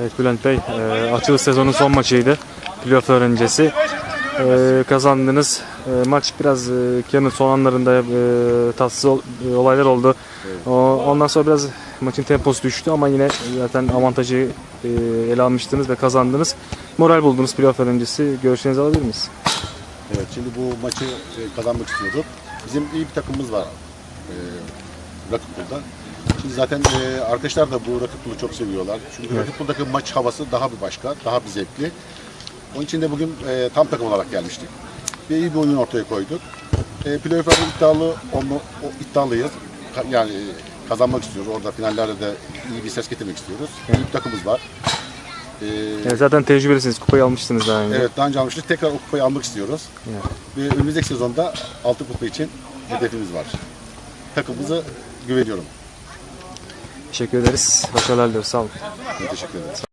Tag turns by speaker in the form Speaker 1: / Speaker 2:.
Speaker 1: Evet Bülent Bey, e, açılış sezonun son maçıydı. Playoff öncesi. E, kazandınız. E, maç biraz e, Kia'nın son anlarında e, tatsız ol- e, olaylar oldu. O, ondan sonra biraz maçın temposu düştü ama yine zaten avantajı e, ele almıştınız ve kazandınız. Moral buldunuz playoff öncesi. Görüşlerinizi alabilir miyiz?
Speaker 2: Evet, şimdi bu maçı e, kazanmak istiyorduk. Bizim iyi bir takımımız var e, Rakıpul'da. Şimdi zaten e, arkadaşlar da bu Rakıpul'u çok seviyorlar. Çünkü Rakıpul'daki maç havası daha bir başka, daha bir zevkli. Onun için de bugün e, tam takım olarak gelmiştik. Ve iyi bir oyun ortaya koyduk. E, playoff'larda iddialı, onu, o, iddialıyız. Ka- yani e, kazanmak istiyoruz. Orada finallerde de iyi bir ses getirmek istiyoruz. İyi bir takımımız var. E,
Speaker 1: Evet, zaten tecrübelisiniz. Kupayı almıştınız daha önce.
Speaker 2: Evet daha önce almıştık. Tekrar o kupayı almak istiyoruz.
Speaker 1: Evet.
Speaker 2: Ve önümüzdeki sezonda altı kupa için hedefimiz var. Takımımıza güveniyorum.
Speaker 1: Teşekkür ederiz. Başarılar diliyoruz. Sağ olun.
Speaker 2: Teşekkür ederim.